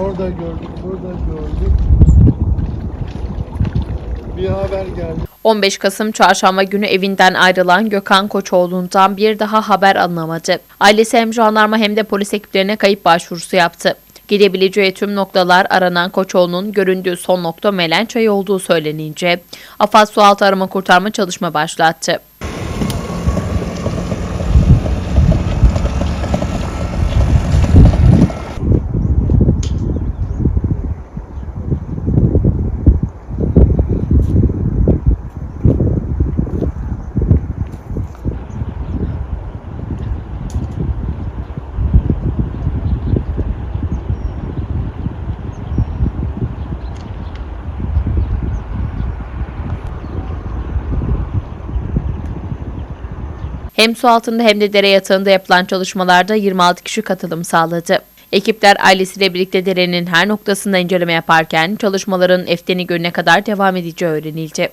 Orada gördük, burada gördük. Bir haber geldi. 15 Kasım çarşamba günü evinden ayrılan Gökhan Koçoğlu'ndan bir daha haber alınamadı. Ailesi hem jandarma hem de polis ekiplerine kayıp başvurusu yaptı. Gidebileceği tüm noktalar aranan Koçoğlu'nun göründüğü son nokta Melençay olduğu söylenince AFAD Sualtı Arama Kurtarma çalışma başlattı. Hem su altında hem de dere yatağında yapılan çalışmalarda 26 kişi katılım sağladı. Ekipler ailesiyle birlikte derenin her noktasında inceleme yaparken çalışmaların Eften'i Gölü'ne kadar devam edeceği öğrenildi.